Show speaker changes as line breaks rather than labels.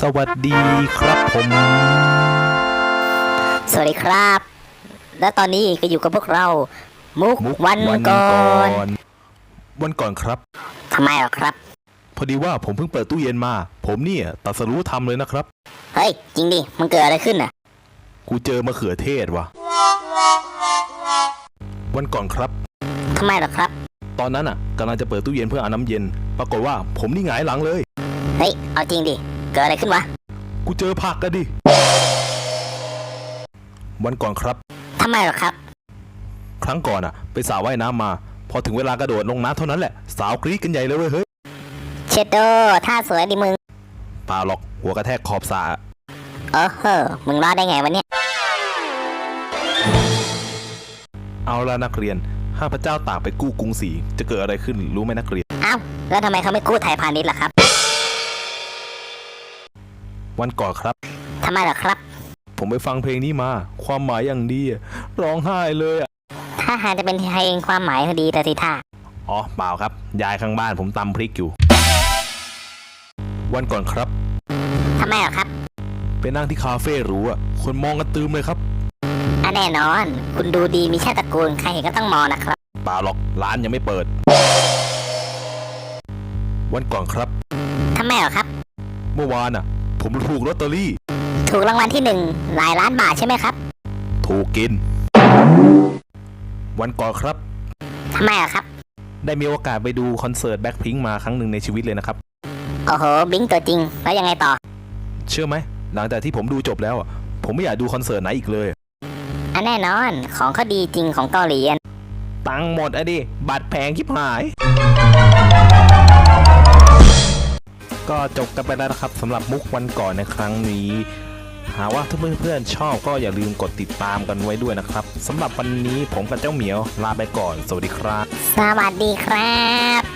สวัสดีครับผม
สวัสดีครับ และตอนนี้ก็อยู่กับพวกเรามุก
มุก
วันก่อน
วันก่อนครับ
ทำไมหรอครับ
พอดีว่าผมเพิ่งเปิดตู้เย็นมา ผมเนี่ยตัดสรู้ทำเลยนะครับ
เฮ้ย จริงดิ มันเกิดอะไรขึ้นอะ
กูเจอมะเขือเทศว่ะ วันก่อนครับ
ทำไมหรอครับ
ตอนนั้นอะกำลังจะเปิดตู้เย็นเพื่อเอาน้ำเย็น ปรากฏว่าผมนี่หงายหลังเลย
เฮ้ย เอาจริงดิ เกิดอะไรขึ้นวะ
กูเจอผักกันดิ วันก่อนครับ
ทำไมหรอครับ
ครั้งก่อนอะ ไปสระว่ายน้ำมา พอถึงเวลากระโดดลงน้ำเท่านั้นแหละ สาวกรี๊ดกันใหญ่เลยเว้ยเฮ้ย
เชดโดท่าสวยดิมึง
เปล่าหรอก หัวกระแทกขอบสระ
เออเฮ้อมึงรอดได้ไงวะเนี่ย
เอาละนักเรียนห้าพระเจ้าตากไปกู้กรุงศรี จะเกิดอะไรขึ้นรู้ไหมนักเรียน
เอ้า แล้วทำไมเขาไม่กู้ไทยพาณิชย์ล่ะครับ
วันก่อนครับ
ทำไมหรอครับ
ผมไปฟังเพลงนี้มา ความหมายอย่างดีอะร้องไห้เลยอะ
ถ้าหากจะเป็นไทยเองความหมายก็ดีแต่สิท่า
อ๋อเปล่าครับ ยายข้างบ้านผมตำพริกอยู่ วันก่อนครับ
ทำไมหรอครับ
ไปนั่งที่คาเฟ่หรูอะคนมองกันตืมเลยครับ
อะแน่นอน คุณดูดีมีชาติตระกูลใครเห็นก็ต้องมองนะครับ
เปล่าหรอกร้านยังไม่เปิด วันก่อนครับ
ทำไมหรอครับ
เมื่อวานอะ ผมถูกลอตเตอรี่
ถูกรางวัลที่หนึ่งหลายล้านบาทใช่ไหมครับ
ถูกกิน วันก่อนครับ
ทำไมหรอครับ
ได้มีโอกาสไปดูคอนเสิร์ตแบ็คพิงมาครั้งหนึ่งในชีวิตเลยนะครับ
โอ้โห บิงตัวจริง แล้วยังไงต่อ
เชื่อไหม หลังจากที่ผมดูจบแล้วอะผมไม่อยากดูคอนเสิร์ตไหนอีกเลย
อันแน่นอน ของเขาดีจริงของเกาหลีอะ
ตังค์หมดอะดิบัตรแพงชิบหาย ก็จบกันไปแล้วนะครับสำหรับมุกวันก่อนในครั้งนี้ หากว่าถ้าเพื่อนๆชอบก็อย่าลืมกดติดตามกันไว้ด้วยนะครับสำหรับวันนี้ผมกับเจ้าเหมียวลาไปก่อน สวัสดีครับ
สวัสดีครับ